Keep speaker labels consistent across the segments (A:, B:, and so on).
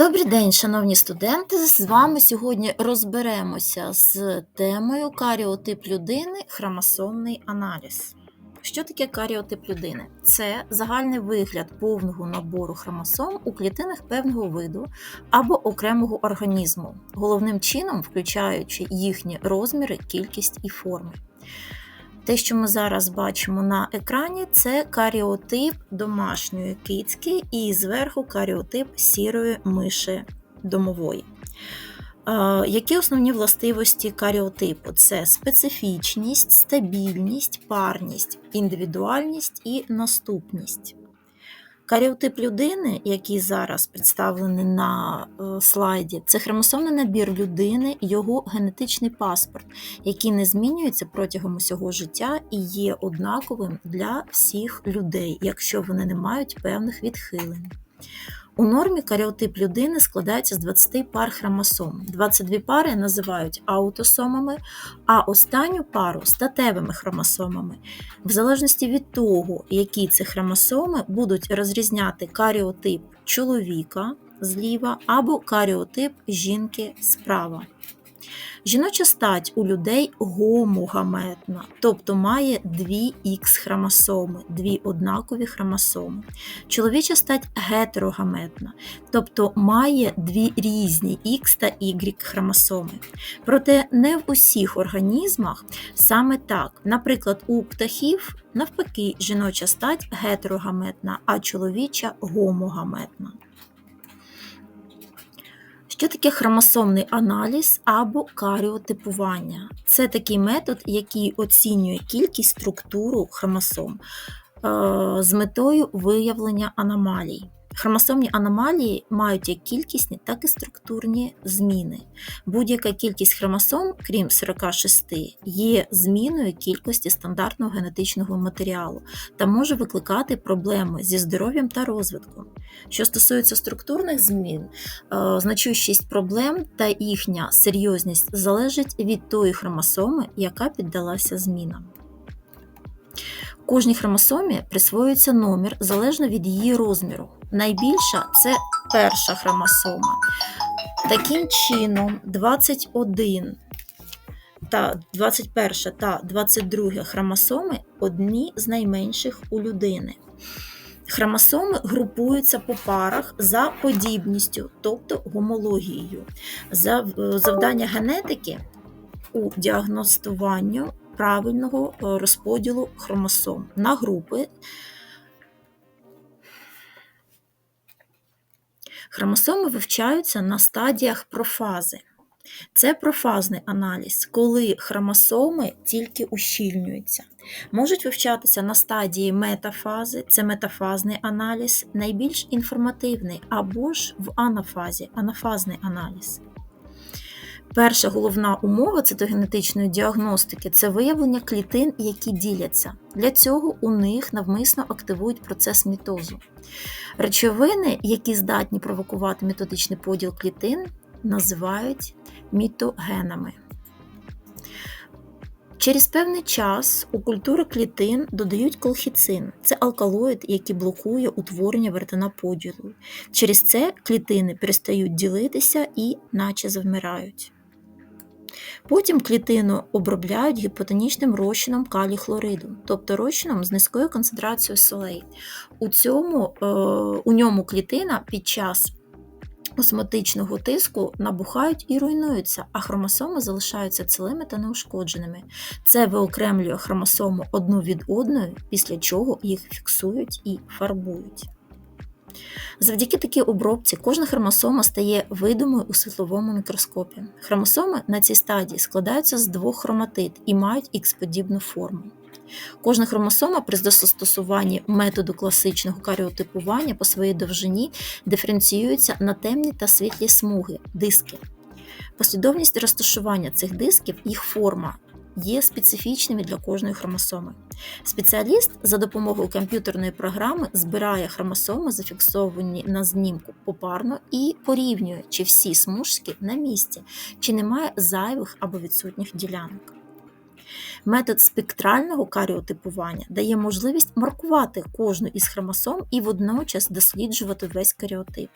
A: Добрий день, шановні студенти! З вами сьогодні розберемося з темою каріотип людини, хромосомний аналіз. Що таке каріотип людини? Це загальний вигляд повного набору хромосом у клітинах певного виду або окремого організму, головним чином включаючи їхні розміри, кількість і форми. Те, що ми зараз бачимо на екрані, це каріотип домашньої кицьки і зверху каріотип сірої миші домової. Які основні властивості каріотипу? Це специфічність, стабільність, парність, індивідуальність і наступність. Каріотип людини, який зараз представлений на е, слайді, це хромосомний набір людини, його генетичний паспорт, який не змінюється протягом усього життя і є однаковим для всіх людей, якщо вони не мають певних відхилень. У нормі каріотип людини складається з 20 пар хромосом. 22 пари називають аутосомами, а останню пару статевими хромосомами. В залежності від того, які це хромосоми будуть розрізняти каріотип чоловіка зліва або каріотип жінки справа. Жіноча стать у людей гомогаметна, тобто має дві х хромосоми, дві однакові хромосоми. Чоловіча стать гетерогаметна, тобто має дві різні Х та Y хромосоми. Проте не в усіх організмах саме так. Наприклад, у птахів навпаки жіноча стать гетерогаметна, а чоловіча гомогаметна. Що таке хромосомний аналіз або каріотипування? Це такий метод, який оцінює кількість структуру хромосом е, з метою виявлення аномалій. Хромосомні аномалії мають як кількісні, так і структурні зміни. Будь-яка кількість хромосом, крім 46, є зміною кількості стандартного генетичного матеріалу та може викликати проблеми зі здоров'ям та розвитком. Що стосується структурних змін, е, значущість проблем та їхня серйозність залежить від тої хромосоми, яка піддалася змінам. Кожній хромосомі присвоюється номер залежно від її розміру. Найбільша це перша хромосома. Таким чином, 21 та 21 та 22 хромосоми одні з найменших у людини. Хромосоми групуються по парах за подібністю, тобто гомологією. Завдання генетики у діагностуванню правильного е, розподілу хромосом на групи. Хромосоми вивчаються на стадіях профази. Це профазний аналіз, коли хромосоми тільки ущільнюються. Можуть вивчатися на стадії метафази, це метафазний аналіз, найбільш інформативний, або ж в анафазі, анафазний аналіз. Перша головна умова цитогенетичної діагностики це виявлення клітин, які діляться. Для цього у них навмисно активують процес мітозу. Речовини, які здатні провокувати методичний поділ клітин, називають мітогенами. Через певний час у культури клітин додають колхіцин. Це алкалоїд, який блокує утворення вертина поділу. Через це клітини перестають ділитися і наче завмирають. Потім клітину обробляють гіпотонічним розчином калій хлориду, тобто розчином з низькою концентрацією солей. У, цьому, е, у ньому клітина під час осмотичного тиску набухають і руйнуються, а хромосоми залишаються цілими та неушкодженими. Це виокремлює хромосому одну від одної, після чого їх фіксують і фарбують. Завдяки такій обробці кожна хромосома стає видимою у світловому мікроскопі. Хромосоми на цій стадії складаються з двох хроматид і мають ікс-подібну форму. Кожна хромосома при застосуванні методу класичного каріотипування по своїй довжині диференціюється на темні та світлі смуги, диски. Послідовність розташування цих дисків, їх форма є специфічними для кожної хромосоми. Спеціаліст за допомогою комп'ютерної програми збирає хромосоми, зафіксовані на знімку попарно, і порівнює, чи всі смужки на місці, чи немає зайвих або відсутніх ділянок. Метод спектрального каріотипування дає можливість маркувати кожну із хромосом і водночас досліджувати весь каріотип.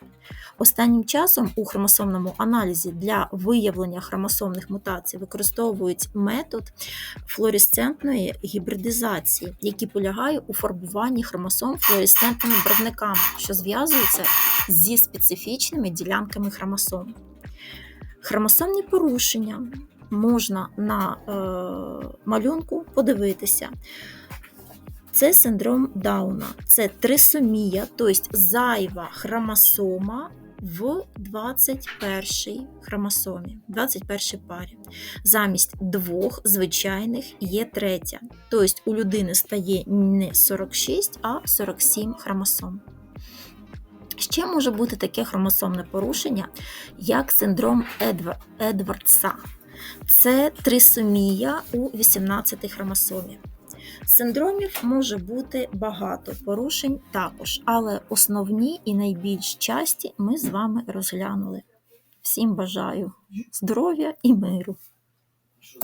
A: Останнім часом у хромосомному аналізі для виявлення хромосомних мутацій використовують метод флуоресцентної гібридизації, який полягає у фарбуванні хромосом флуоресцентними барвниками, що зв'язуються зі специфічними ділянками хромосом. Хромосомні порушення можна на е, малюнку подивитися. Це синдром Дауна, це трисомія, тобто зайва хромосома в 21 хромосомі, 21 парі. Замість двох звичайних є третя. Тобто у людини стає не 46, а 47 хромосом. Ще може бути таке хромосомне порушення, як синдром Едва- Едвардса. Це трисомія у 18 хромосомі. Синдромів може бути багато, порушень також, але основні і найбільш часті ми з вами розглянули. Всім бажаю здоров'я і миру!
B: Що?